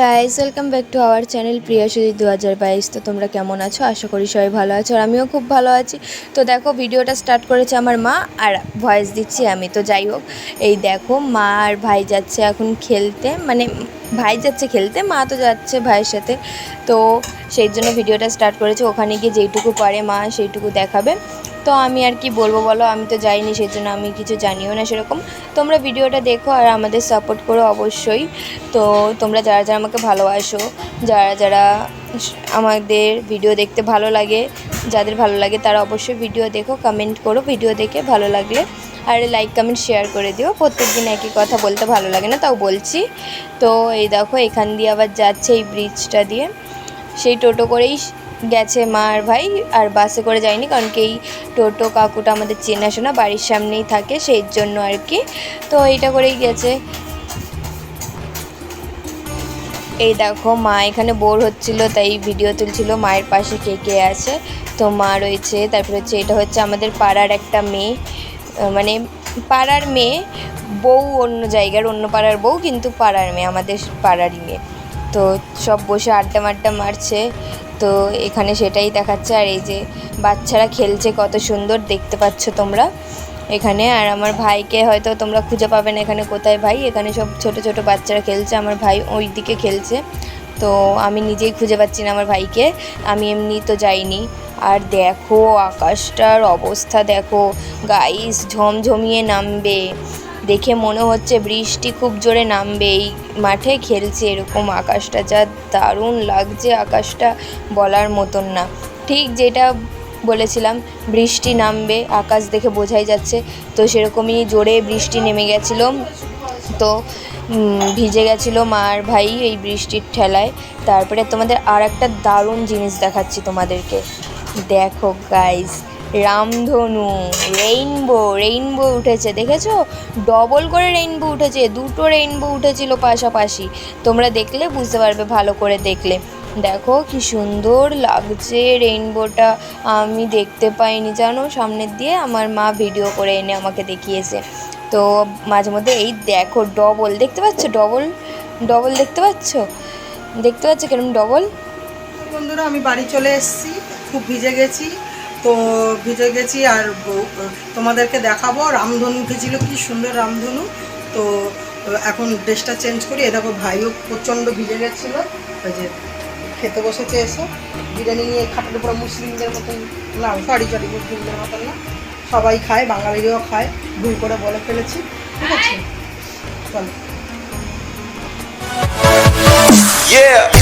Guys welcome back to our channel Priya দু হাজার বাইশ। তো তোমরা কেমন আছো? আশা করি সবাই ভালো আছো আর আমিও খুব ভালো আছি। তো দেখো, ভিডিওটা স্টার্ট করেছে আমার মা আর ভয়েস দিচ্ছি আমি। তো যাই হোক, এই দেখো, মা আর ভাই যাচ্ছে এখন খেলতে। মানে ভাই যাচ্ছে খেলতে, মা তো যাচ্ছে ভাইয়ের সাথে। তো সেই জন্য ভিডিওটা স্টার্ট করেছে। ওখানে গিয়ে যেইটুকু পারে মা, সেইটুকু দেখাবে। তো আমি আর কি বলব বলো, আমি তো যাইনি, সেই জন্য আমি কিছু জানিও না সেরকম। তোমরা ভিডিওটা দেখো আর আমাদের সাপোর্ট করো অবশ্যই। তো তোমরা যারা যারা ভালোবাসো। যারা যারা আমাদের ভিডিও দেখতে ভালো লাগে, যাদের ভালো লাগে তারা অবশ্যই ভিডিও দেখো কমেন্ট করো ভিডিও দেখে ভালো লাগলে। আর লাইক কমেন্ট শেয়ার করে দিও। প্রত্যেক দিন একই কথা বলতে ভালো লাগে না, তাও বলছি। তো এই দেখো, এখান দিয়ে আবার যাচ্ছে এই ব্রিজটা দিয়ে। সেই টোটো করেই গেছে মা আর ভাই, আর বাসে করে যায়নি, কারণ কি এই টোটো কাকুটা আমাদের চেনাশোনা, বাড়ির সামনেই থাকে, সেই জন্য আর কি। তো এইটা করেই গেছে। এই দেখো, মা এখানে বোর হচ্ছিল, তাই ভিডিও তুলছিল, মায়ের পাশে কে কে আছে? তো মা রয়েছে, তারপর হচ্ছে এটা হচ্ছে আমাদের পাড়ার একটা মেয়ে মানে পাড়ার মেয়ে, বউ অন্য জায়গার, অন্য পাড়ার বউ, কিন্তু পাড়ার মেয়ে, আমাদের পাড়ারই মেয়ে। তো সব বসে আড্ডা মাড্ডা মারছে, তো এখানে সেটাই দেখাচ্ছে, আর এই যে বাচ্চারা খেলছে কত সুন্দর, দেখতে পাচ্ছ তোমরা। এখানে। আর আমার ভাইকে হয়তো তোমরা খুঁজে পাবে না এখানে কোথায় ভাই। এখানে সব ছোট ছোট বাচ্চারা খেলছে, আমার ভাই ওই দিকে খেলছে। তো আমি নিজেই খুঁজে পাচ্ছি না আমার ভাইকে। আমি এমনি তো যাইনি। আর দেখো আকাশটার অবস্থা, দেখো গাইস ঝমঝমিয়ে নামবে। দেখে মনে হচ্ছে বৃষ্টি খুব জোরে নামবে। এই মাঠে খেলছে এরকম আকাশটা, যা দারুণ লাগছে আকাশটা বলার মতন না। ঠিক যেটা বলেছিলাম, বৃষ্টি নামবে, আকাশ দেখে বোঝাই যাচ্ছে। তো সেরকমই জোরে বৃষ্টি নেমে গেছিল। তো ভিজে গেছিল মার ভাই এই বৃষ্টির ঠেলায়। তারপরে তোমাদের আর একটা দারুণ জিনিস দেখাচ্ছি তোমাদেরকে। দেখো গাইস রামধনু রেইনবো রেইনবো উঠেছে, দেখেছ? ডবল করে রেইনবো উঠেছে, দুটো রেইনবো উঠেছিল পাশাপাশি। তোমরা দেখলে বুঝতে পারবে ভালো করে দেখলে। দেখো কি সুন্দর লাগছে রেইনবোটা আমি দেখতে পাইনি, জানো? সামনের দিয়ে আমার মা ভিডিও করে এনে আমাকে দেখিয়েছে। তো মাঝে মধ্যে এই দেখো ডবল দেখতে পাচ্ছ ডবল ডবল দেখতে পাচ্ছ? দেখতে পাচ্ছ কিরম ডবল বন্ধুরা, আমি বাড়ি চলে এসেছি, খুব ভিজে গেছি। তো ভিজে গেছি আর তোমাদেরকে দেখাবো, রামধনু উঠেছিল, কি সুন্দর রামধনু। তো এখন ড্রেসটা চেঞ্জ করি। এ দেখো ভাইও প্রচণ্ড ভিজে গেছিল। ওই যে খেতে বসেছে এসে। বিরিয়ানি নিয়ে খাটের উপরে মুসলিমদের মতন লাল সরি সরি মুসলিমদের মতন না। সবাই খায়, বাঙালিরাও খায়। ভুল করে বলে ফেলেছি। ঠিক আছে? চলো। Yeah.